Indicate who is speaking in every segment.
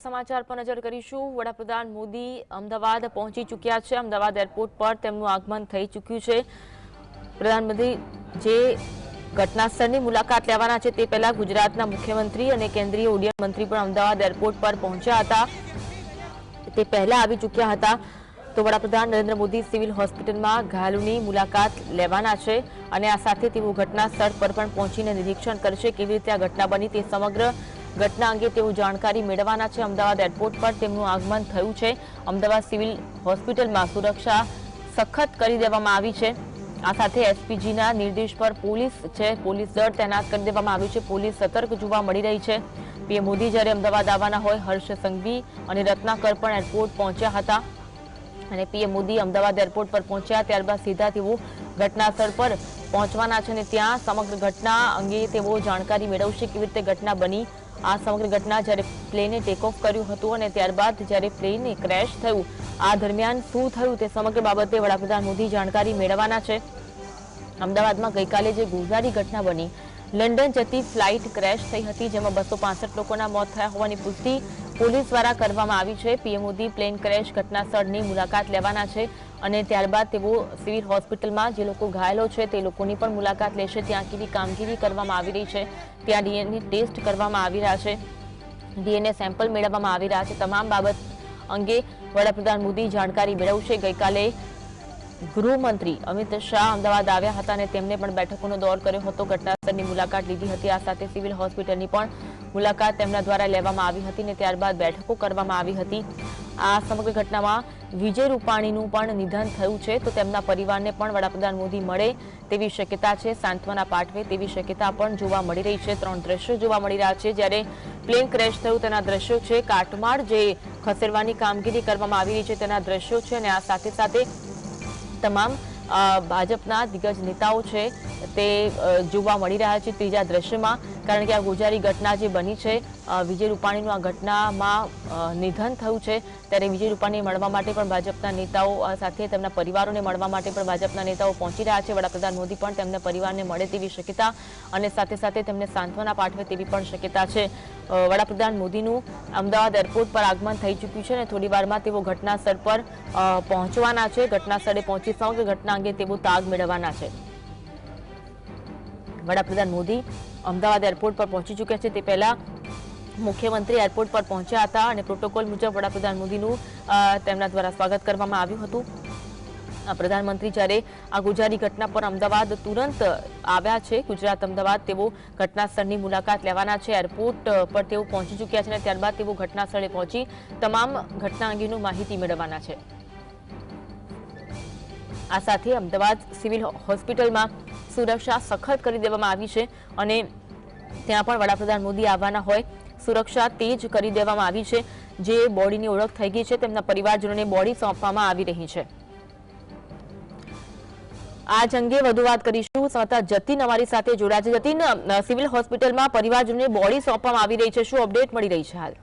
Speaker 1: સમાચાર પર નજર કરીશું. વડાપ્રધાન મોદી અમદાવાદ પહોંચી ચૂક્યા છે. અમદાવાદ એરપોર્ટ પર તેમનું આગમન થઈ ચૂક્યું છે. પ્રધાનમંત્રી જે ઘટના સ્થળની મુલાકાત લેવાના છે તે પહેલા ગુજરાતના મુખ્યમંત્રી અને કેન્દ્રીય ઉડ્ડયન મંત્રી પણ અમદાવાદ એરપોર્ટ પર પહોંચ્યા હતા. તે પહેલા આવી ચૂક્યા હતા. તો વડાપ્રધાન નરેન્દ્ર મોદી સિવિલ હોસ્પિટલમાં ઘાયલોની મુલાકાત લેવાના છે અને આ સાથે તેઓ ઘટના સ્થળ પર પણ પહોંચીને નિરીક્ષણ કરશે કેવી રીતે આ ઘટના બની તે સમગ્ર ઘટના અંગે તેઓ જાણકારી મેળવવાના છે. અમદાવાદ એરપોર્ટ પર તેમનું આગમન થયું છે. અમદાવાદ સિવિલ હોસ્પિટલમાં સુરક્ષા સખત કરી દેવામાં આવી છે. આ સાથે એસપીજીના નિર્દેશ પર પોલીસ છે. પોલીસ દળ તૈનાત કરી દેવામાં આવ્યું છે. પોલીસ સતર્ક જોવા મળી રહી છે. પીએમ મોદી જ્યારે અમદાવાદ આવવાના હોય, હર્ષ સંઘવી અને રત્નાકર પણ એરપોર્ટ પહોંચ્યા હતા. અને પીએમ મોદી અમદાવાદ એરપોર્ટ પર પહોંચ્યા ત્યારબાદ સીધા તેઓ ઘટના સ્થળ પર પહોંચવાના છે અને ત્યાં સમગ્ર ઘટના અંગે તેઓ જાણકારી મેળવશે કેવી રીતે ઘટના બની. આ સમગ્ર ઘટના જ્યારે પ્લેને ટેક ઓફ કર્યું હતું અને ત્યારબાદ જ્યારે પ્લેને ક્રેશ થયું, આ દરમિયાન શું થયું તે સમગ્ર બાબતે વડાપ્રધાન મોદી જાણકારી મેળવવાના છે. અમદાવાદમાં ગઈકાલે જે ગુજરાતી ઘટના બની, લંડન જતી ફ્લાઇટ ક્રેશ થઈ હતી, જેમાં બસો લોકોના મોત થયા હોવાની પુષ્ટિ પોલીસ દ્વારા કરવામાં આવી છે. પીએમ મોદી પ્લેન ક્રેશ ઘટના સ્થળની મુલાકાત લેવાના છે અને ત્યારબાદ તેઓ સિવિલ હોસ્પિટલમાં જે લોકો ઘાયલો છે તે લોકોની પણ મુલાકાત લેશે. ત્યાં કેવી કામગીરી કરવામાં આવી રહી છે. ત્યાં ડીએનએ ટેસ્ટ કરવામાં આવી રહ્યા છે. ડીએનએ સેમ્પલ મેળવવામાં આવી રહ્યા છે. તમામ બાબત અંગે વડાપ્રધાન મોદી જાણકારી મેળવશે. ગઈકાલે ગૃહમંત્રી અમિત શાહ અમદાવાદ આવ્યા હતા અને તેમને પણ બેઠકોનો દોર કર્યો હતો. ઘટનાસ્થળની મુલાકાત લીધી હતી. આ સાથે સિવિલ હોસ્પિટલની પણ મુલાકાત તેમના દ્વારા લેવામાં આવી હતી અને ત્યારબાદ બેઠકો કરવામાં આવી હતી. આ સમગ્ર ઘટનામાં વિજય રૂપાણીનું પણ નિધન થયું છે, તો તેમના પરિવારને પણ વડાપ્રધાન મોદી મળે તેવી શક્યતા છે, સાંત્વના પાઠવે તેવી શક્યતા પણ જોવા મળી રહી છે. ત્રણ દ્રશ્યો જોવા મળી રહ્યા છે, જ્યારે પ્લેન ક્રેશ થયું તેના દ્રશ્યો છે. કાટમાળ જે ખસેડવાની કામગીરી કરવામાં આવી રહી છે તેના દ્રશ્યો છે અને આ સાથે સાથે તમામ ભાજપના દિગ્ગજ નેતાઓ છે તે જોવા મળી રહ્યા છે. ત્રીજા દ્રશ્યમાં કારણ કે આ ગોજારી ઘટના જે બની છે વિજય રૂપાણીનું આ ઘટનામાં નિધન થયું છે, ત્યારે વિજય રૂપાણીને મળવા માટે પણ ભાજપના નેતાઓ સાથે તેમના પરિવારોને મળવા માટે પણ ભાજપના નેતાઓ પહોંચી રહ્યા છે. વડાપ્રધાન મોદી પણ તેમના પરિવારને મળે તેવી શક્યતા અને સાથે સાથે તેમને સાંત્વના પાઠવે તેવી પણ શક્યતા છે. વડાપ્રધાન મોદીનું અમદાવાદ એરપોર્ટ પર આગમન થઈ ચૂક્યું છે અને થોડી વારમાં તેઓ ઘટના સ્થળ પર પહોંચવાના છે. ઘટના સ્થળે પહોંચી સમગ્ર ઘટના અંગે તેઓ તાગ મેળવવાના છે. વડાપ્રધાન મોદી અમદાવાદ એરપોર્ટ પર પહોંચી ચૂક્યા છે. તે પહેલા મુખ્યમંત્રી એરપોર્ટ પર પહોંચ્યા હતા અને પ્રોટોકોલ મુજબ વડાપ્રધાન મોદીનું તેમના દ્વારા સ્વાગત કરવામાં આવ્યું હતું. પ્રધાનમંત્રી જ્યારે આ ગુજારી ઘટના પર અમદાવાદ તુરંત આવ્યા છે, ગુજરાત, અમદાવાદ, તેઓ ઘટના સ્થળની મુલાકાત લેવાના છે. એરપોર્ટ પર તેઓ પહોંચી ચૂક્યા છે અને ત્યારબાદ તેઓ ઘટના સ્થળે પહોંચી તમામ ઘટના અંગેનું માહિતી મેળવવાના છે. આ સાથે અમદાવાદ સિવિલ હોસ્પિટલમાં સુરક્ષા સખત કરી દેવામાં આવી છે અને ત્યાં પણ વડાપ્રધાન મોદી આવવાના હોય, સુરક્ષા તેજ કરી દેવામાં આવી છે, જે બોડીની ઓળખ થઈ ગઈ છે, તેમના પરિવારજનોને બોડી સોંપવામાં આવી રહી છે. આજ અંગે વધુ વાત કરીશું. સંવાદદાતા જતીન અમારી સાથે જોડાયા છે. જતીન સિવિલ હોસ્પિટલમાં પરિવારજનોને બોડી સોંપવામાં આવી રહી છે. શું અપડેટ મળી રહી છે હાલ?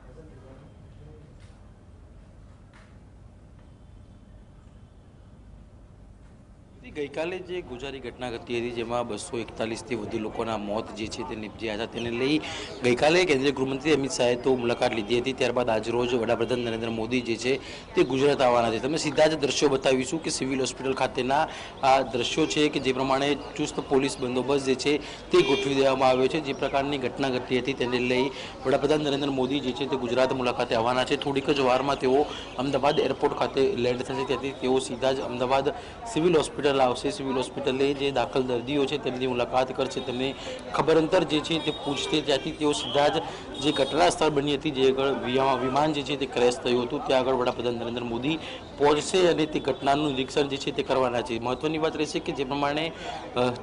Speaker 2: ગઈકાલે જે ગુજારી ઘટના ઘટી હતી, જેમાં બસો એકતાલીસથી વધુ લોકોના મોત જે છે તે નિપજ્યા હતા. તેને લઈ ગઈકાલે કેન્દ્રીય ગૃહમંત્રી અમિત શાહે તો મુલાકાત લીધી હતી. ત્યારબાદ આજરોજ વડાપ્રધાન નરેન્દ્ર મોદી જે છે તે ગુજરાત આવવાના છે. તમે સીધા જ દ્રશ્યો બતાવીશું કે સિવિલ હોસ્પિટલ ખાતેના આ દ્રશ્યો છે કે જે પ્રમાણે ચુસ્ત પોલીસ બંદોબસ્ત જે છે તે ગોઠવી દેવામાં આવ્યો છે. જે પ્રકારની ઘટના ઘટી હતી તેને લઈ વડાપ્રધાન નરેન્દ્ર મોદી જે છે તે ગુજરાત મુલાકાતે આવવાના છે. થોડીક જ વારમાં તેઓ અમદાવાદ એરપોર્ટ ખાતે લેન્ડ થશે. ત્યાંથી તેઓ સીધા જ અમદાવાદ સિવિલ હોસ્પિટલ આવશે સિવિલ હોસ્પિટલે જે દાખલ દર્દીઓ છે તેમની મુલાકાત કરશે. તેમને ખબર અંતર જે છે તે પૂછશે. ત્યાંથી તેઓ સીધા જ જે ઘટના સ્થળ બની હતી, જે આગળ વિમા- વિમાન જે છે તે ક્રેશ થયું હતું, ત્યાં આગળ વડાપ્રધાન નરેન્દ્ર મોદી પહોંચશે અને તે ઘટનાનું નિરીક્ષણ જે છે તે કરવાના છે. મહત્વની વાત રહેશે કે જે પ્રમાણે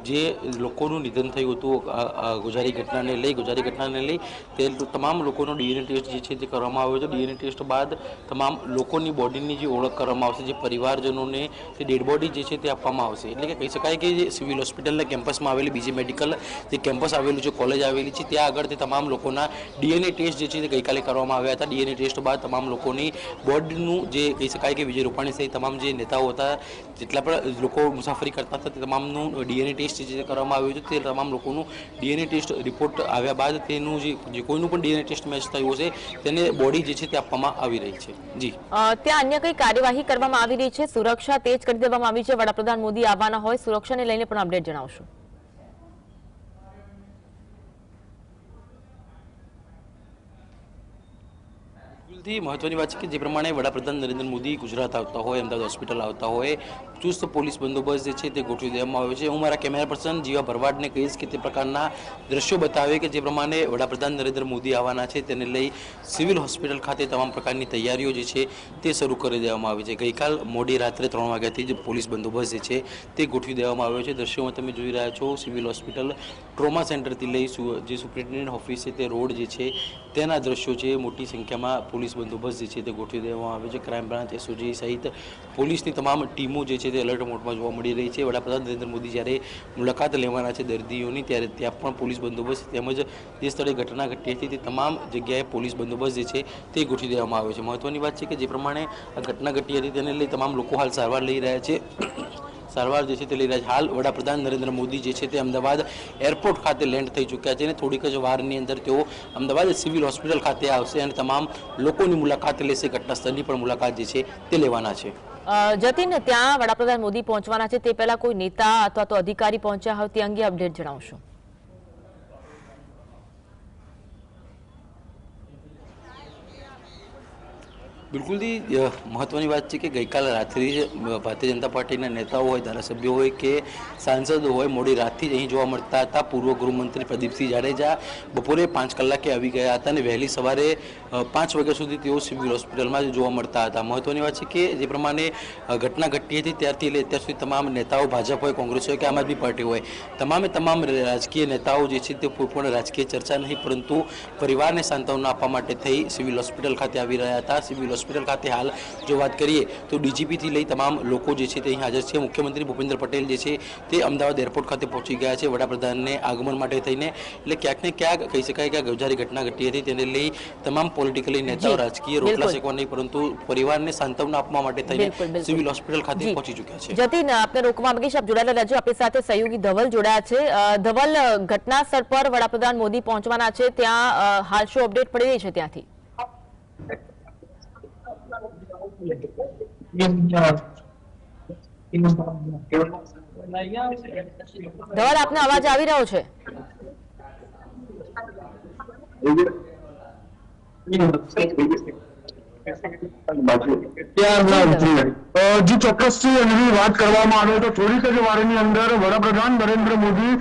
Speaker 2: જે લોકોનું નિધન થયું હતું ગુજારી ઘટનાને લઈ, ગુજારી ઘટનાને લઈ તે તમામ લોકોનો ડીએનએ ટેસ્ટ જે છે તે કરવામાં આવ્યો હતો. ડીએનએ ટેસ્ટ બાદ તમામ લોકોની બોડીની જે ઓળખ કરવામાં આવશે, જે પરિવારજનોને તે ડેડ બોડી જે છે તે આપવામાં આવશે. આવશે એટલે કે કહી શકાય કે જે સિવિલ હોસ્પિટલના કેમ્પસમાં આવેલી બીજી મેડિકલ જે કેમ્પસ આવેલું છે કોલેજ આવેલી છે, ત્યાં આગળ તે તમામ લોકોના ડીએનએ ટેસ્ટ જે છે તે ગઈકાલે કરવામાં આવ્યા હતા. ડીએનએ ટેસ્ટ બાદ તમામ લોકોની બોર્ડનું જે કહી શકાય કે વિજય રૂપાણી સહિત તમામ જે નેતાઓ હતા જેટલા પણ લોકો મુસાફરી કરતા હતા તે તમામનું ડીએનએ ટેસ્ટ જે કરવામાં આવ્યું છે તે તમામ લોકોનું ડીએનએ ટેસ્ટ રિપોર્ટ આવ્યા બાદ તેનું જે કોઈનું પણ ડીએનએ ટેસ્ટ મેચ થયું હશે, તેને બોડી જે છે તે આપવામાં આવી રહી છે. જી.
Speaker 1: ત્યાં અન્ય કઈ કાર્યવાહી કરવામાં આવી રહી છે? સુરક્ષા તેજ કરી દેવામાં આવી છે? વડાપ્રધાન મોદી આવવાના હોય, સુરક્ષાને લઈને પણ અપડેટ જણાવશો.
Speaker 2: બિલકુલથી મહત્વની વાત છે કે જે પ્રમાણે વડાપ્રધાન નરેન્દ્ર મોદી ગુજરાત આવતા હોય, અમદાવાદ હોસ્પિટલ આવતા હોય, ચુસ્ત પોલીસ બંદોબસ્ત જે છે તે ગોઠવી દેવામાં આવ્યો છે. હું મારા કેમેરા પર્સન જીવા ભરવાડને કહીશ કે તે પ્રકારના દ્રશ્યો બતાવે કે જે પ્રમાણે વડાપ્રધાન નરેન્દ્ર મોદી આવવાના છે તેને લઈ સિવિલ હોસ્પિટલ ખાતે તમામ પ્રકારની તૈયારીઓ જે છે તે શરૂ કરી દેવામાં આવી છે. ગઈકાલ મોડી રાત્રે ત્રણ વાગ્યાથી જ પોલીસ બંદોબસ્ત જે છે તે ગોઠવી દેવામાં આવ્યો છે. દ્રશ્યોમાં તમે જોઈ રહ્યા છો સિવિલ હોસ્પિટલ ટ્રોમા સેન્ટરથી લઈ જે સુપ્રિન્ટેન્ડન્ટ ઓફિસ છે તે રોડ જે છે તેના દ્રશ્યો છે. મોટી સંખ્યામાં પોલીસ બંદોબસ્ત જે છે તે ગોઠવી દેવામાં આવ્યો છે. ક્રાઇમ બ્રાન્ચ એસઓજી સહિત પોલીસની તમામ ટીમો જે છે તે એલર્ટ મોડમાં જોવા મળી રહી છે. વડાપ્રધાન નરેન્દ્ર મોદી જ્યારે મુલાકાત લેવાના છે દર્દીઓની, ત્યારે ત્યાં પણ પોલીસ બંદોબસ્ત તેમજ જે સ્થળે ઘટના ઘટી હતી તે તમામ જગ્યાએ પોલીસ બંદોબસ્ત જે છે તે ગોઠવી દેવામાં આવ્યો છે. મહત્વની વાત છે કે જે પ્રમાણે આ ઘટના ઘટી હતી તેને લઈ તમામ લોકો હાલ સારવાર લઈ રહ્યા છે. સારવાર જે છે તે લઈ રહ્યા છે. હાલ વડાપ્રધાન નરેન્દ્ર મોદી જે છે તે અમદાવાદ એરપોર્ટ ખાતે લેન્ડ થઈ ચૂક્યા છે અને થોડીક જ વારની અંદર તેઓ અમદાવાદ સિવિલ હોસ્પિટલ ખાતે આવશે અને તમામ લોકોની મુલાકાત લેશે. ઘટનાસ્થળની પણ મુલાકાત જે છે તે લેવાના છે.
Speaker 1: જતીન, ત્યાં વડાપ્રધાન મોદી પહોંચવાના છે. તે પહેલા કોઈ નેતા અથવા તો અધિકારી પહોંચ્યા હોય તે અંગે અપડેટ જણાવશો.
Speaker 2: બિલકુલથી અ, મહત્વની વાત છે કે ગઈકાલે રાત્રિ જ, અ, ભારતીય જનતા પાર્ટીના નેતાઓ હોય ધારાસભ્યો હોય કે સાંસદો હોય મોડી રાતથી જ અહીં જોવા મળતા હતા. પૂર્વ ગૃહમંત્રી પ્રદીપસિંહ જાડેજા બપોરે પાંચ કલાકે આવી ગયા હતા અને વહેલી સવારે અ, પાંચ વાગ્યા સુધી તેઓ સિવિલ હોસ્પિટલમાં જ જોવા મળતા હતા. મહત્વની વાત છે કે જે પ્રમાણે અ, ઘટના ઘટી હતી ત્યારથી લઈ અત્યાર સુધી તમામ નેતાઓ ભાજપ હોય કોંગ્રેસ હોય કે આમ આદમી પાર્ટી હોય તમામે તમામ રાજકીય નેતાઓ જે છે તે કોઈ પણ રાજકીય ચર્ચા નહીં પરંતુ પરિવારને સાંત્વના આપવા માટે થઈ સિવિલ હોસ્પિટલ ખાતે આવી રહ્યા હતા. સિવિલ હોસ્પિટલ ખાતે હાલ જો વાત કરીએ તો ડીજીપીથી લઈ તમામ લોકો જે છે તે અહીં હાજર છે. મુખ્યમંત્રી ભૂપેન્દ્ર પટેલ જે છે તે અમદાવાદ એરપોર્ટ ખાતે પહોંચી ગયા છે વડાપ્રધાનને આગમન માટે થઈને. એટલે ક્યાંક ને ક્યાંક કહી શકાય કે આ ગૌજારી ઘટના ઘટી હતી તેને લઈ તમામ પોલિટિકલી નેતાઓ રાજકીય રોટલા. શેકવા નહીં પરંતુ પરિવારને સાંત્વના આપવા માટે થઈને. સિવિલ હોસ્પિટલ ખાતે પહોંચી ચૂક્યા છે.
Speaker 1: જતીન આપને રોકવા માંગીશ આપ જોડાયેલા રહેજો. આપણી સાથે સહયોગી ધવલ જોડાયા છે. ધવલ ઘટના સ્થળ પર વડાપ્રધાન મોદી પહોંચવાના છે. ત્યાં હાલ શું અપડેટ પડી રહી છે ત્યાંથી? ધવલ આપને અવાજ આવી રહ્યો છે?
Speaker 3: જે ચોક્કસથી એની વાત કરવામાં આવે તો થોડીક જ વારની અંદર વડાપ્રધાન નરેન્દ્ર મોદી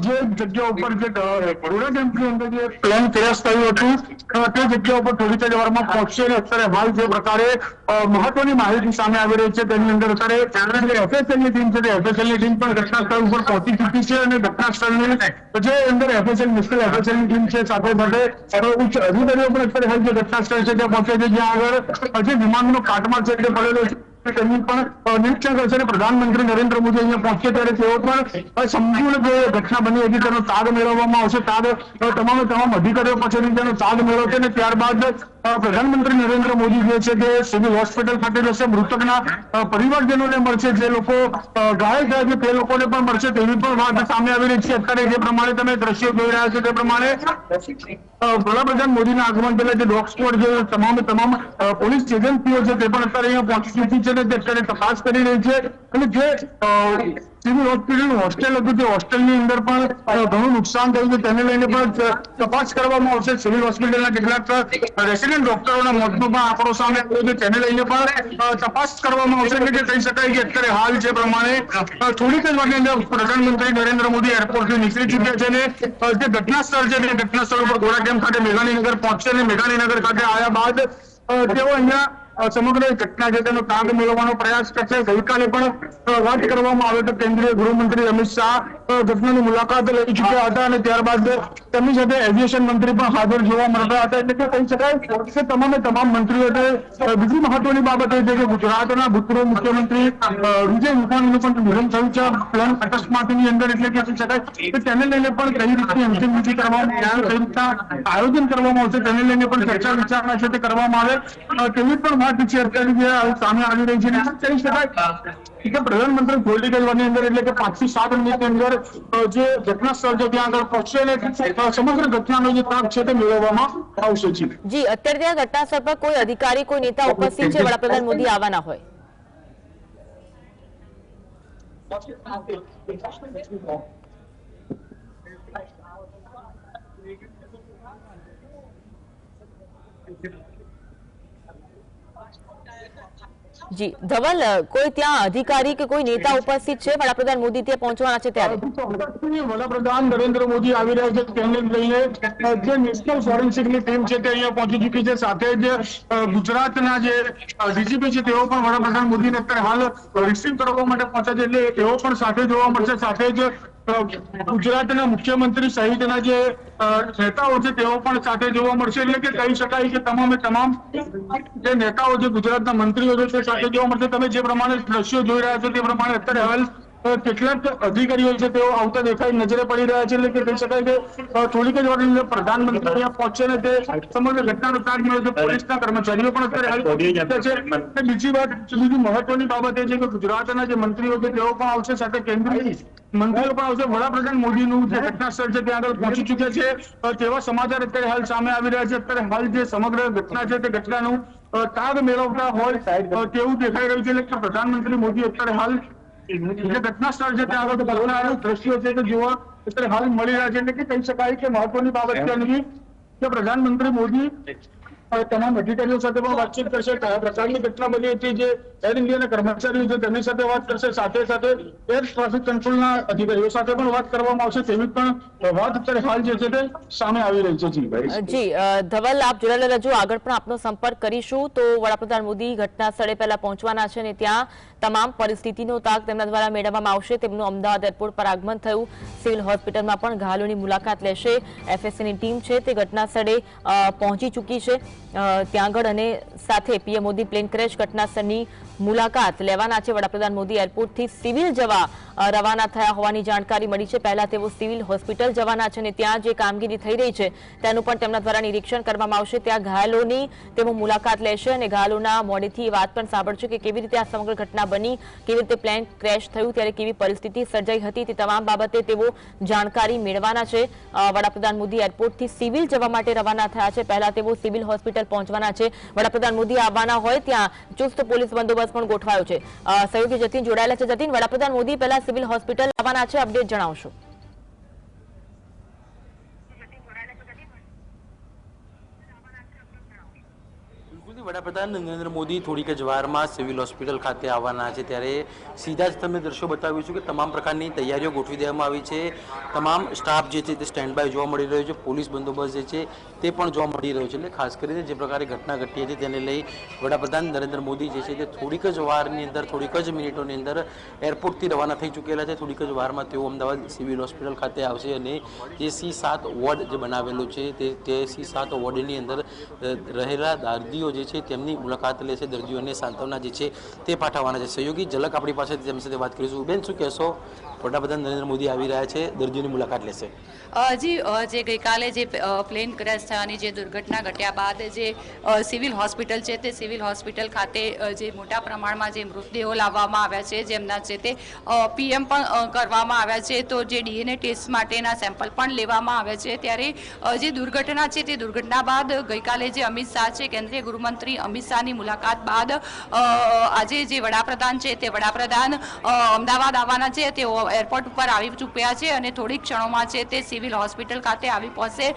Speaker 3: જે જગ્યા ઉપર જે કોરોના કેમ્પની અંદર જે પ્લેન ક્રેશ થયું હતું તે જગ્યા ઉપર થોડીક જ વારમાં પહોંચશે અને અત્યારે હાલ જે પ્રકારે મહત્વની માહિતી સામે આવી રહી છે તેની અંદર અત્યારે જે FSL ની ટીમ છે તે FSL ની ટીમ પણ ઘટનાસ્થળ ઉપર પહોંચી ચૂકી છે અને ઘટના સ્થળની જે અંદર એફએસએલ મિસ્ટર FSL ની ટીમ છે સાથે સાથે ઉચ્ચ અધિકારીઓ પણ અત્યારે હાલ જે ઘટનાસ્થળ છે ત્યાં પહોંચે છે. જ્યાં આગળ હજી વિમાનનો કાટમાળ છે તે પડેલો છે. તેમની પણ પ્રધાનમંત્રી નરેન્દ્ર મોદી અહીંયા પહોંચે ત્યારે તેઓ પણ સંપૂર્ણ જે ઘટના બની હતી તેનો તાગ મેળવવામાં આવશે. તાગ, તમામે તમામ અધિકારીઓ પાસેથી તેનો તાગ મેળવશે અને ત્યારબાદ પ્રધાનમંત્રી નરેન્દ્ર મોદી જે છે તે સિવિલ હોસ્પિટલ ખાતે જશે મૃતકના પરિવારજનોને મળશે. જે લોકો ઘાયલ થયા છે, તે લોકોને પણ મળશે. તેવી પણ વાત સામે આવી રહી છે. અત્યારે જે પ્રમાણે તમે દ્રશ્યો જોઈ રહ્યા છો, તે પ્રમાણે વડાપ્રધાન મોદીના આગમન પહેલા જે ડોગ સ્ક્વોડ જે તમામ તમામ પોલીસ એજન્સીઓ છે, તે પણ અત્યારે અહીંયા પહોંચી ચૂકી છે તે અત્યારે તપાસ કરી રહી છે. અને જે અ, હોસ્પિટલ હોસ્ટેલ હતું હોસ્ટેલની અંદર પણ ઘણું નુકસાન થયું છે. તેને લઈને પણ તપાસ કરવામાં આવશે. સિવિલ હોસ્પિટલના કેટલાક રેસિડેન્ટ ડોક્ટરોના મોતનો પણ આંકડો સામે આવ્યો છે. તેને લઈને પણ તપાસ કરવામાં આવશે કે કહી શકાય કે અત્યારે હાલ જે પ્રમાણે થોડીક જ વાગે અંદર પ્રધાનમંત્રી નરેન્દ્ર મોદી એરપોર્ટથી નીકળી ચૂક્યા છે અને જે ઘટના સ્થળ છે તે ઘટના સ્થળ ઉપર ઘોડા કેમ્પ ખાતે મેઘાણીનગર પહોંચશે અને મેઘાણીનગર ખાતે આવ્યા બાદ તેઓ અહીંયા સમગ્ર ઘટના છે તેનો તાગ મેળવવાનો પ્રયાસ કરશે. ગઈકાલે પણ વાત કરવામાં આવે તો કેન્દ્રીય ગૃહમંત્રી અમિત શાહ ઘટનાની મુલાકાત લઈ ચુક્યા હતા અને ત્યારબાદ તેમની સાથે એવિએશન મંત્રી પણ હાજર જોવા મળતા હતા. એટલે કે કહી શકાય કે તમામે તમામ મંત્રીઓ બીજી મહત્વની બાબત એ છે કે ગુજરાતના ભૂતપૂર્વ મુખ્યમંત્રી વિજય રૂપાણીનું પણ નિધન થયું છે. પ્લેન અકસ્માતની અંદર એટલે કે કહી શકાય કે તેને લઈને પણ કઈ રીતની અંતિમ વિધિ કરવામાં કઈ રીતના આયોજન કરવામાં આવશે, તેને લઈને પણ ચર્ચા વિચારણા છે તે કરવામાં આવે. તેવી પણ વાત છે અત્યારે જે સામે આવી રહી છે કહી શકાય? કે પ્રધાનમંત્રી થોડી ગજવાની અંદર એટલે કે પાંચથી સાત મિનિટની અંદર જે ઘટના સ્થળ છે ત્યાં આગળ પહોંચશે અને સમગ્ર ઘટનાનો જે તાપ છે તે મેળવવામાં આવશે જી.
Speaker 1: જી અત્યારે ત્યાં ઘટના સ્થળ પર કોઈ અધિકારી કોઈ નેતા ઉપસ્થિત છે વડાપ્રધાન મોદી આવવાના હોય. જી, ધવલ કોઈ ત્યાં અધિકારી કે કોઈ નેતા ઉપસ્થિત છે? વડાપ્રધાન મોદી ત્યાં પહોંચવાના છે ત્યારે?
Speaker 3: વડાપ્રધાન નરેન્દ્ર મોદી આવી રહ્યા છે તેમને લઈને. જે નેશનલ ફોરેન્સિકની ટીમ છે તે અહીંયા પહોંચી ચૂકી છે. સાથે જ ગુજરાતના જે ડીજીપી છે તેઓ પણ વડાપ્રધાન મોદીને અત્યારે હાલ રિસીવ કરવા માટે પહોંચ્યા છે. એટલે તેઓ પણ સાથે જોવા મળશે. સાથે જ ગુજરાતના મુખ્યમંત્રી સહિતના જે નેતાઓ છે, તેઓ પણ સાથે જોવા મળશે. એટલે કે કહી શકાય કે તમામે તમામ જે નેતાઓ છે, ગુજરાતના મંત્રીઓ છે, તે સાથે જોવા મળશે. તમે જે પ્રમાણે દ્રશ્યો જોઈ રહ્યા છો, તે પ્રમાણે અત્યારે હાલ કેટલાક અધિકારીઓ છે, તેઓ આવતા દેખાઈ નજરે પડી રહ્યા છે, એટલે કહી શકાય કે થોડીક જ વાર પ્રધાનમંત્રી અહીંયા પહોંચશે ને તે સમગ્ર ઘટનાનો તાગ મળ્યો પોલીસના કર્મચારીઓ પણ અત્યારે પહોંચી બીજી વાત, બીજી મહત્વની બાબત એ છે કે ગુજરાતના જે મંત્રીઓ છે, તેઓ પણ આવશે સાથે કેન્દ્રીય મંત્રીઓ પણ આવશે. વડાપ્રધાન મોદીનું જે ઘટના સ્થળ છે, ત્યાં આગળ પહોંચી ચુક્યા છે. તેવા સમાચાર અત્યારે હાલ સામે આવી રહ્યા છે. અત્યારે હાલ જે સમગ્ર ઘટના છે, તે ઘટનાનું તાગ મેળવતા હોય તેવું દેખાઈ રહ્યું છે, એટલે પ્રધાનમંત્રી મોદી અત્યારે હાલ પ્રધાનમંત્રી મોદી તમામ અધિકારીઓ સાથે પણ વાતચીત કરશે. કયા ઘટના બની હતી જે એર ઇન્ડિયાના કર્મચારીઓ છે તેમની સાથે વાત કરશે. સાથે સાથે એર ટ્રાફિક કંટ્રોલના અધિકારીઓ સાથે પણ વાત કરવામાં આવશે. તેવી પણ વાત અત્યારે હાલ જે છે તે સામે આવી રહી છે. જી.
Speaker 1: ધવલ, આપ જોડાયેલા રહેજો. આગળ પણ આપનો સંપર્ક કરીશું. તો વડાપ્રધાન મોદી ઘટના સ્થળે પહેલા પહોંચવાના છે ને ત્યાં તમામ પરિસ્થિતિનો તાગ તેમના દ્વારા મેળવવામાં આવશે. તેમનું અમદાવાદ એરપોર્ટ પર આગમન થયું. સિવિલ હોસ્પિટલમાં પણ ઘાયલોની મુલાકાત લેશે. એફએસસીની ટીમ છે તે ઘટના સ્થળે પહોંચી ચૂકી છે. ત્યાં આગળ અને સાથે પીએમ મોદી પ્લેન ક્રેશ ઘટના સ્થળની મુલાકાત લેવાના છે. વડાપ્રધાન મોદી એરપોર્ટથી સિવિલ જવા રવાના થયા હોવાની જાણકારી મળી છે. પહેલા તેઓ સિવિલ હોસ્પિટલ જવાના છે અને ત્યાં જે કામગીરી થઈ રહી છે, તેનું પણ તેમના દ્વારા નિરીક્ષણ કરવામાં આવશે. ત્યાં ઘાયલોની તેઓ મુલાકાત લેશે અને ઘાયલોના મોડેથી વાત પણ સાંભળશે કે કેવી રીતે આ સમગ્ર ઘટના બની, કેવી રીતે પ્લેન ક્રેશ થયું, ત્યારે કેવી પરિસ્થિતિ સર્જાઈ હતી, તે તમામ બાબતે તેઓ જાણકારી મેળવાના છે. વડાપ્રધાન મોદી એરપોર્ટથી સિવિલ જવા માટે રવાના થયા છે. પહેલા તેઓ સિવિલ હોસ્પિટલ પહોંચવાના છે. વડાપ્રધાન મોદી આવવાના હોય ત્યાં ચુસ્ત પોલીસ બંદોબસ્ત પણ ગોઠવાયો છે. સહયોગી જતીન જોડાયેલા છે. જતીન, વડાપ્રધાન મોદી પહેલા સિવિલ હોસ્પિટલ આવવાના છે. અપડેટ જણાવશો.
Speaker 2: બિલકુલથી વડાપ્રધાન નરેન્દ્ર મોદી થોડીક જ વારમાં સિવિલ હોસ્પિટલ ખાતે આવવાના છે. ત્યારે સીધા જ તમને દ્રશ્યો બતાવ્યું છું કે તમામ પ્રકારની તૈયારીઓ ગોઠવી દેવામાં આવી છે. તમામ સ્ટાફ જે છે તે સ્ટેન્ડ બાય જોવા મળી રહ્યો છે. પોલીસ બંદોબસ્ત જે છે તે પણ જોવા મળી રહ્યો છે. એટલે ખાસ કરીને જે પ્રકારે ઘટના ઘટી હતી તેને લઈ વડાપ્રધાન નરેન્દ્ર મોદી જે છે તે થોડીક જ વારની અંદર થોડીક જ મિનિટોની અંદર એરપોર્ટથી રવાના થઈ ચૂકેલા છે. થોડીક જ વારમાં તેઓ અમદાવાદ સિવિલ હોસ્પિટલ ખાતે આવશે અને જે સી સાત વોર્ડ જે બનાવેલું છે તે તે સી સાત વોર્ડની અંદર અ, રહેલા દર્દીઓ જે છે, તેમની મુલાકાત લેશે દર્દીઓને સાંત્વના જે છે તે પાઠવવાના છે. સહયોગી ઝલક આપણી પાસે તેમની સાથે વાત કરીશું. બેન, શું કહેશો? વડાપ્રધાન નરેન્દ્ર મોદી આવી રહ્યા છે દર્દીઓની મુલાકાત લેશે.
Speaker 4: હજી જી ગઈકાલે જે પ્લેન ક્રેશ થયાની જે દુર્ઘટના ઘટ્યા બાદ જે સિવિલ હોસ્પિટલ છે તે સિવિલ હોસ્પિટલ ખાતે જે મોટા પ્રમાણમાં જે મૃતદેહો લાવવામાં આવ્યા છે, જેમના છે તે પીએમ પણ કરવામાં આવ્યા છે, તો જે ડીએનએ ટેસ્ટ માટેના સેમ્પલ પણ લેવામાં આવ્યા છે. ત્યારે જે દુર્ઘટના છે તે દુર્ઘટના બાદ ગઈકાલે જે અમિત શાહ છે, કેન્દ્રીય ગૃહમંત્રી અમિત શાહની મુલાકાત બાદ આજે જે વડાપ્રધાન છે તે વડાપ્રધાન અમદાવાદ આવવાના છે. તેઓ એરપોર્ટ ઉપર આવી ચૂક્યા છે અને થોડીક ક્ષણોમાં છે તે સિવિલ હોસ્પિટલ ખાતે આવી પહોંચશે.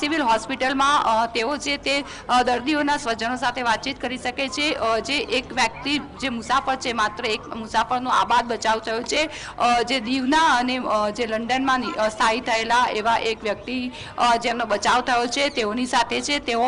Speaker 4: સિવિલ હોસ્પિટલમાં તેઓ છે તે દર્દીઓના સ્વજનો સાથે વાતચીત કરી શકે છે. જે એક વ્યક્તિ જે મુસાફર છે માત્ર એક મુસાફરનો આબાદ બચાવ થયો છે. જે દીવના અને જે લંડનમાં સ્થાયી થયેલા એવા એક વ્યક્તિ જેમનો બચાવ થયો છે તેઓની સાથે છે. તેઓ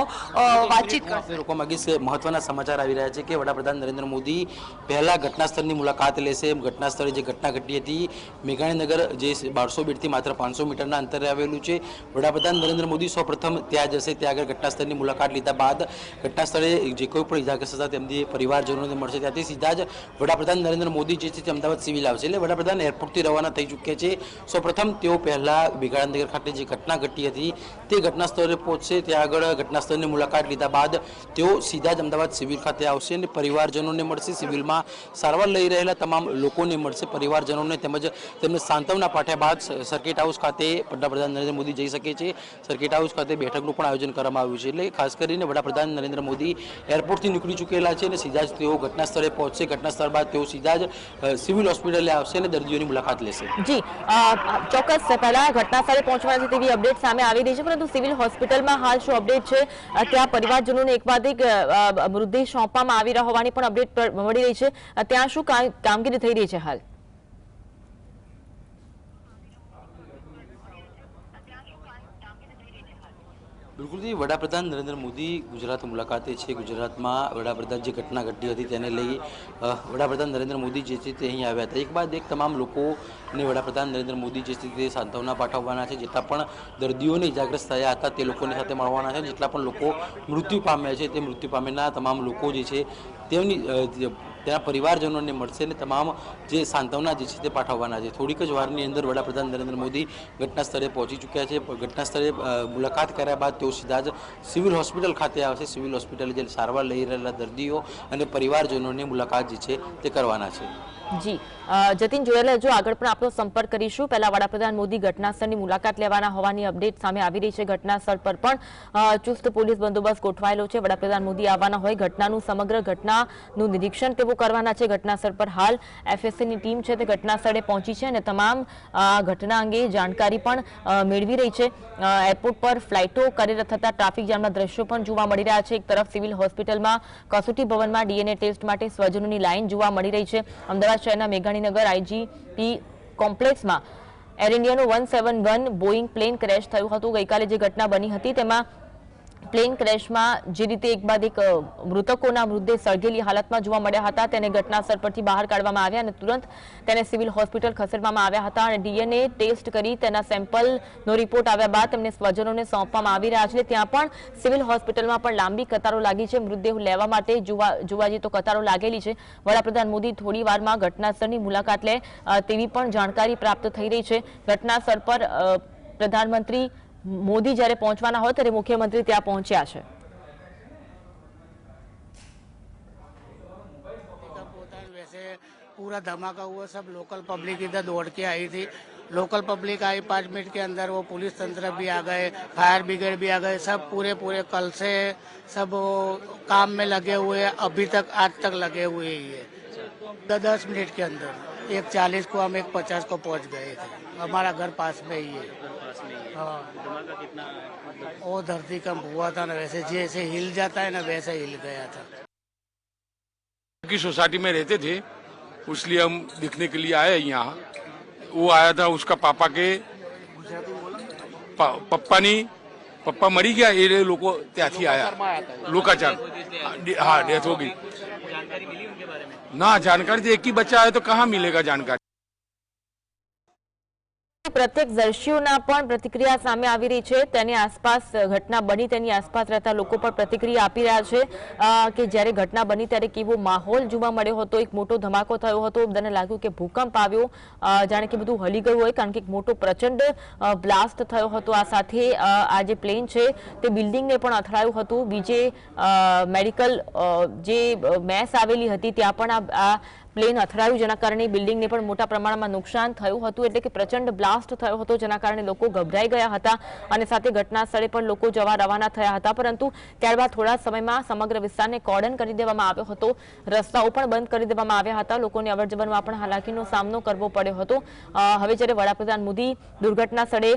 Speaker 4: વાતચીત કરશે
Speaker 2: રોકવામાં મહત્વના સમાચાર આવી રહ્યા છે કે વડાપ્રધાન નરેન્દ્ર મોદી પહેલા ઘટનાસ્થળની મુલાકાત લેશે. ઘટનાસ્થળે જે ઘટના ઘટી હતી, મેઘાણીનગર જે બારસો બેટથી માત્ર પાંચસો મીટરના અંતરે આવેલું છે. વડાપ્રધાન નરેન્દ્ર મોદી સૌપ્રથમ ત્યાં જશે. ત્યાં આગળ ઘટનાસ્થળની મુલાકાત લીધા બાદ ઘટનાસ્થળે જે કોઈ પણ ઇજાગ્રસ્ત હતા તેમની પરિવારજનોને મળશે. ત્યાંથી સીધા જ વડાપ્રધાન નરેન્દ્ર મોદી જે છે તે અમદાવાદ સિવિલ આવશે. એટલે વડાપ્રધાન એરપોર્ટથી રવાના થઈ ચૂક્યા છે. સૌપ્રથમ તેઓ પહેલાં મેઘાણીનગર ખાતે જે ઘટના ઘટી હતી, તે ઘટના સ્થળે પહોંચશે. ત્યાં આગળ ઘટનાસ્થળની મુલાકાત લીધા બાદ તેઓ સીધા જ અમદાવાદ સિવિલ ખાતે આવશે અને પરિવારજનોને મળશે. સિવિલમાં સારવાર લઈ રહેલા તમામ લોકોને મળશે. પરિવારજનોને તેમજ તેમને સાંત્વના પાઠ્યા બાદ સર્કિટ હાઉસ ખાતે વડાપ્રધાન નરેન્દ્ર મોદી જઈ શકે છે. સર્કિટ હાઉસ ખાતે બેઠકનું પણ આયોજન કરવામાં આવ્યું છે. એટલે ખાસ કરીને વડાપ્રધાન નરેન્દ્ર મોદી એરપોર્ટથી નીકળી ચૂકેલા છે અને સીધા જ તેઓ ઘટના સ્થળે પહોંચશે. ઘટના સ્થળ બાદ તેઓ સીધા જ સિવિલ હોસ્પિટલે આવશે અને દર્દીઓની મુલાકાત લેશે.
Speaker 1: જી ચોક્કસ પહેલા ઘટના સ્થળે પહોંચવાની તેવી અપડેટ સામે આવી રહી છે, પરંતુ સિવિલ હોસ્પિટલમાં હાલ શું અપડેટ છે? ત્યાં પરિવારજનોને એક બાદ એક મૃતદેહ સોંપવામાં આવી રહ્યા હોવાની પણ અપડેટ મળી રહી છે. ત્યાં શું કામગીરી થઈ રહી છે હાલ?
Speaker 2: બિલકુલથી વડાપ્રધાન નરેન્દ્ર મોદી ગુજરાત મુલાકાતે છે. ગુજરાતમાં વડાપ્રધાન જે ઘટના ઘટી હતી તેને લઈ અ, વડાપ્રધાન નરેન્દ્ર મોદી જે છે તે અહીં આવ્યા હતા. એક બાદ એક તમામ લોકોને વડાપ્રધાન નરેન્દ્ર મોદી જે છે તે સાંત્વના પાઠવવાના છે. જેટલા પણ દર્દીઓને ઇજાગ્રસ્ત થયા હતા તે લોકોની સાથે મળવાના છે. જેટલા પણ લોકો મૃત્યુ પામ્યા છે તે મૃત્યુ પામેલા તમામ લોકો જે છે તેમની અ, જે તેના પરિવારજનોને મળશે અને તમામ જે સાંત્વના જે છે તે પાઠવવાના છે. થોડીક જ વારની અંદર વડાપ્રધાન નરેન્દ્ર મોદી ઘટના સ્થળે પહોંચી ચૂક્યા છે. ઘટના સ્થળે મુલાકાત કર્યા બાદ તેઓ સીધા જ સિવિલ હોસ્પિટલ ખાતે આવશે. સિવિલ હોસ્પિટલે જે સારવાર લઈ રહેલા દર્દીઓ અને પરિવારજનોની મુલાકાત જે છે તે કરવાના છે.
Speaker 1: જી. જતીન જોયેલા જો આગળ પણ આપણો સંપર્ક કરીશું. પહેલા વડાપ્રધાન મોદી ઘટનાસ્થળની મુલાકાત લેવાના હોવાની અપડેટ સામે આવી રહી છે. ઘટનાસ્થળ પર પણ ચુસ્ત પોલીસ બંદોબસ્ત ગોઠવાયેલો છે. વડાપ્રધાન મોદી આવવાના હોય, ઘટનાનું સમગ્ર ઘટનાનું નિરીક્ષણ તેઓ કરવાના છે. ઘટનાસ્થળ પર હાલ એફએસસીની ટીમ છે તે ઘટના સ્થળે પહોંચી છે અને તમામ ઘટના અંગે જાણકારી પણ મેળવી રહી છે. એરપોર્ટ પર ફ્લાઇટો કાર્યરત થતા ટ્રાફિક જામના દ્રશ્યો પણ જોવા મળી રહ્યા છે. એક તરફ સિવિલ હોસ્પિટલમાં કસોટી ભવનમાં ડીએનએ ટેસ્ટ માટે સ્વજનોની લાઈન જોવા મળી રહી છે. અમદાવાદ શહેરના મેઘાણીનગર આઈજીપી કોમ્પ્લેક્સમાં air ઇન્ડિયાનું one seven one Boeing plane crash થયું હતું. ગઈકાલે જે ઘટના બની હતી, તેમાં પ્લેન ક્રેશમાં જે રીતે એક બાદ એક મૃતકોના મૃતદેહ સળગેલી હાલતમાં જોવા મળ્યા હતા, તેને ઘટનાસ્થળ પરથી બહાર કાઢવામાં આવ્યા અને તુરંત તેને સિવિલ હોસ્પિટલ ખસેડવામાં આવ્યા હતા અને ડીએનએ ટેસ્ટ કરી તેના સેમ્પલનો રિપોર્ટ આવ્યા બાદ તેમને સ્વજનોને સોંપવામાં આવી રહ્યા છે. ત્યાં પણ સિવિલ હોસ્પિટલમાં પણ લાંબી કતારો લાગી છે. મૃતદેહ લેવા માટે જોવા જોવા તો કતારો લાગેલી છે. વડાપ્રધાન મોદી થોડી વારમાં ઘટનાસ્થળની મુલાકાત લે તેવી પણ જાણકારી પ્રાપ્ત થઈ રહી છે. ઘટનાસ્થળ પર પ્રધાનમંત્રી મોદી જ્યારે પહોંચવાના હોય ત્યારે મુખ્યમંત્રી ત્યાં પહોંચ્યા છે
Speaker 5: पिकअप होता है वैसे पूरा धमाका हुआ सब लोकल पब्लिक इधर दौड़ के आई थी लोकल पब्लिक आई पाँच मिनट के अंदर वो पुलिस तंत्र भी आ गए फायर ब्रिगेड भी आ गए सब पूरे पूरे कल से सब वो काम में लगे हुए हैं अभी तक आज तक लगे हुए ही है द- दस मिनट के अंदर एक चालीस को हम एक पचास को पहुंच गए थे हमारा घर पास में ही है वो धरती कम हुआ था ना वैसे जैसे हिल जाता है ना वैसे हिल गया था।
Speaker 6: की सोसाइटी में रहते थे उसलिए हम दिखने के लिए आए यहाँ। वो आया था उसका पापा के पा, पप्पा नहीं पप्पा मरी गया ये लोगों त्याथी आया। लोकाचार। हाँ डेथ होगी ना जानकारी तो एक ही बच्चा आया तो कहाँ मिलेगा जानकारी?
Speaker 1: પ્રત્યક્ષદર્શીઓના પણ પ્રતિક્રિયા સામે આવી રહી છે. તેની આસપાસ ઘટના બની, તેની આસપાસ રહેતા લોકો પણ પ્રતિક્રિયા આપી રહ્યા છે. કે જ્યારે ઘટના બની ત્યારે કેવો માહોલ જોવા મળ્યો હતો? એક મોટો ધમાકો થયો હતો. બધાને લાગ્યું કે ભૂકંપ આવ્યો. જાણે કે બધું હલી ગયું હોય, કારણ કે એક મોટો પ્રચંડ બ્લાસ્ટ થયો હતો. આ સાથે આ જે પ્લેન છે, તે બિલ્ડિંગને પણ અથડાયું હતું. બીજે મેડિકલ જે મેસ આવેલી હતી, ત્યાં પણ આ પ્લેન અથડાયું, જેના કારણે બિલ્ડિંગને પણ મોટા પ્રમાણમાં નુકસાન થયું હતું. એટલે કે પ્રચંડ બ્લાસ્ટ થયો હતો, જેના કારણે લોકો ગભરાઈ ગયા હતા અને સાથે ઘટના સ્થળે પણ લોકો જવા રવાના થયા હતા. પરંતુ ત્યારબાદ થોડા સમયમાં સમગ્ર વિસ્તારને કોર્ડન કરી દેવામાં આવ્યો હતો. રસ્તાઓ પણ બંધ કરી દેવામાં આવ્યા હતા. લોકોને અવરજવરમાં પણ હાલાકીનો સામનો કરવો પડ્યો હતો. હવે જ્યારે વડાપ્રધાન મોદી દુર્ઘટના સ્થળે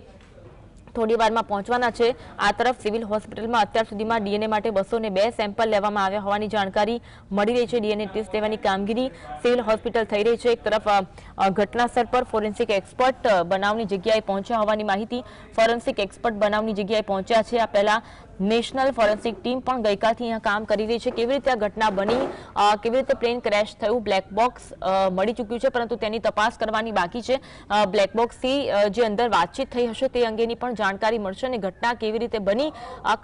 Speaker 1: થોડી વારમાં પહોંચવાના છે. આ તરફ સિવિલ હોસ્પિટલમાં અત્યાર સુધીમાં ડીએનએ માટે બસો બે સેમ્પલ લેવામાં આવ્યા હોવાની જાણકારી મળી રહી છે. ડીએનએ ટેસ્ટ લેવાની કામગીરી સિવિલ હોસ્પિટલ થઈ રહી છે. એક તરફ અ, અ, ઘટના સ્થળ પર ફોરેન્સિક એક્સપર્ટ બનાવની જગ્યાએ પહોંચ્યા હોવાની માહિતી ફોરેન્સિક એક્સપર્ટ બનાવની જગ્યાએ પહોંચ્યા છે. આ પહેલા નેશનલ ફોરેન્સિક ટીમ પણ ગઈકાલથી અહીંયા કામ કરી રહી છે. કેવી રીતે આ ઘટના બની? કેવી રીતે પ્લેન ક્રેશ થયું? બ્લેક બોક્સ મળી ચૂક્યું છે, પરંતુ તેની તપાસ કરવાની બાકી છે. બ્લેક બોક્સથી જે અંદર વાતચીત થઈ હશે તે અંગેની પણ જાણકારી મળશે અને ઘટના કેવી રીતે બની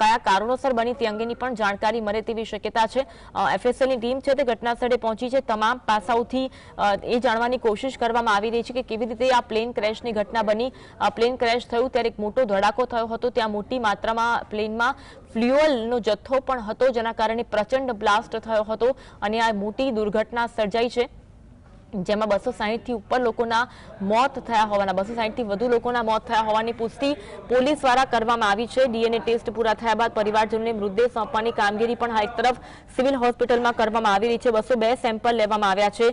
Speaker 1: કયા કારણોસર બની તે અંગેની પણ જાણકારી મળે તેવી શક્યતા છે. એફએસએલની ટીમ છે તે ઘટના સ્થળે પહોંચી છે. તમામ પાસાઓથી એ જાણવાની કોશિશ કરવામાં આવી રહી છે કે કેવી રીતે આ પ્લેન ક્રેશની ઘટના બની. પ્લેન ક્રેશ થયું ત્યારે એક મોટો ધડાકો થયો હતો. ત્યાં મોટી માત્રામાં પ્લેનમાં ફ્લ્યુઅલનો જથ્થો પણ હતો, જેના કારણે પ્રચંડ બ્લાસ્ટ થયો હતો અને આ મોટી દુર્ઘટના સર્જાઈ છે. જેમાં બસો સાહીઠથી ઉપર લોકોના મોત થયા હોવાના, બસો સાહીઠથી વધુ લોકોના મોત થયા હોવાની પુષ્ટિ પોલીસ દ્વારા કરવામાં આવી છે. ડીએનએ ટેસ્ટ પૂરા થયા બાદ પરિવારજનોને મૃતદેહ સોંપવાની કામગીરી પણ એક તરફ સિવિલ હોસ્પિટલમાં કરવામાં આવી રહી છે. બસો બે સેમ્પલ લેવામાં આવ્યા છે.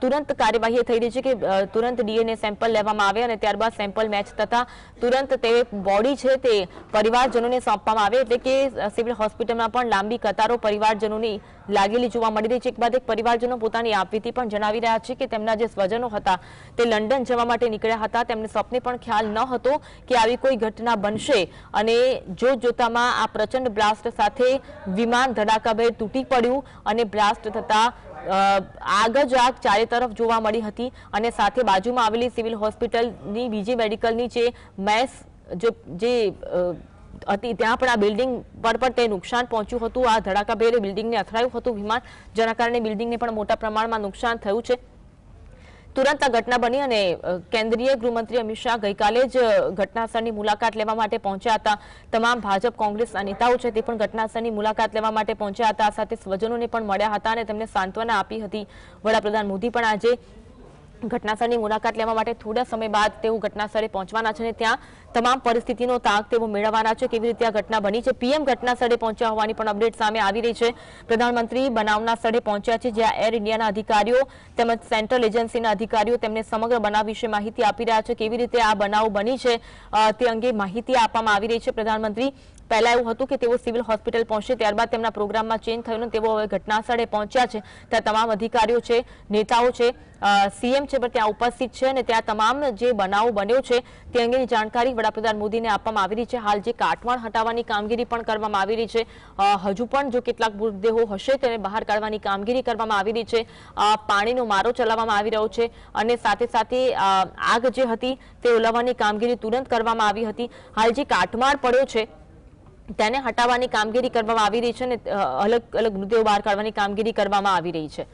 Speaker 1: તુરંત કાર્યવાહી થઈ રહી છે કે તુરંત ડીએનએ સેમ્પલ લેવામાં આવે અને ત્યારબાદ સેમ્પલ મેચ થતા તુરંત તે બોડી છે તે પરિવારજનોને સોંપવામાં આવે એટલે કે સિવિલ હોસ્પિટલમાં પણ લાંબી કતારો પરિવારજનોની લાગેલી જોવા મળી રહી છે. એક બાદ એક પરિવારજનો પોતાની આપવીતી પણ જણાવી રહ્યા છે કે તેમના જે સ્વજનો હતા તે લંડન જવા માટે નીકળ્યા હતા. તેમને સ્વપ્ને પણ ખ્યાલ ન હતો કે આવી કોઈ ઘટના બનશે. અને જોત જોતામાં આ પ્રચંડ બ્લાસ્ટ સાથે વિમાન ધડાકાભેર તૂટી પડ્યું અને બ્લાસ્ટ થતા આગ જ આગ ચારે તરફ જોવા મળી હતી. અને સાથે બાજુમાં આવેલી સિવિલ હોસ્પિટલની બીજી મેડિકલની જે મેસ જે હતી, ત્યાં પણ આ બિલ્ડિંગ પર પણ તે નુકસાન પહોંચ્યું હતું. આ ધડાકાભેરે બિલ્ડિંગને અથડાયું હતું વિમાન, જેના કારણે બિલ્ડિંગને પણ મોટા પ્રમાણમાં નુકસાન થયું છે. તુરંત આ ઘટના બની અને કેન્દ્રીય ગૃહમંત્રી અમિત શાહ ગઈકાલે જ ઘટનાસ્થળની મુલાકાત લેવા માટે પહોંચ્યા હતા. તમામ ભાજપ કોંગ્રેસના નેતાઓ છે તે પણ ઘટનાસ્થળની મુલાકાત લેવા માટે પહોંચ્યા હતા. સાથે સ્વજનોને પણ મળ્યા હતા અને તેમને સાંત્વના આપી હતી વડાપ્રધાન મોદી પણ આજે ઘટનાસ્થળની મુલાકાત લેવા માટે થોડા સમય બાદ તેઓ ઘટનાસ્થળે પહોંચવાના છે અને ત્યાં તમામ પરિસ્થિતિનો તાક તેઓ મેળવવાના છે. કેવી રીતે આ ઘટના બની છે? પીએમ ઘટનાસ્થળે પહોંચ્યા હોવાની પણ અપડેટ સામે આવી રહી છે. પ્રધાનમંત્રી બનાવના સ્થળે પહોંચ્યા છે, જ્યાં એર ઇન્ડિયાના અધિકારીઓ તેમજ સેન્ટ્રલ એજન્સીના અધિકારીઓ તેમને સમગ્ર બનાવ વિશે માહિતી આપી રહ્યા છે. કેવી રીતે આ બનાવ બની છે? તે અંગે માહિતી આપવામાં આવી રહી છે પ્રધાનમંત્રી. પહેલા એવું હતું કે તેઓ સિવિલ હોસ્પિટલ પહોંચશે ત્યારબાદ તેમના પ્રોગ્રામમાં ચેન્જ થયું તેઓ હવે ઘટના સ્થળે પહોંચ્યા છે. ત્યાં તમામ અધિકારીઓ છે, નેતાઓ છે સીએમ છે, પણ ત્યાં ઉપસ્થિત છે અને ત્યાં તમામ જે બનાવ બન્યો છે તે અંગેની જાણકારી વડાપ્રધાન મોદીને આપવામાં આવી રહી છે. હાલ જે કાટમાળ હટાવવાની કામગીરી પણ કરવામાં આવી રહી છે. હજુ પણ જો કેટલાક મૃતદેહો હશે તેને બહાર કાઢવાની કામગીરી કરવામાં આવી રહી છે. પાણીનો મારો ચલાવવામાં આવી રહ્યો છે અને સાથે સાથે આગ જે હતી તે ઓલવવાની કામગીરી તુરંત કરવામાં આવી હતી. હાલ જે કાટમાળ પડ્યો છે તેને હટાવવાની કામગીરી કરવામાં આવી રહી છે અને અલગ અલગ મૃતદેહો બહાર કાઢવાની કામગીરી કરવામાં આવી રહી છે.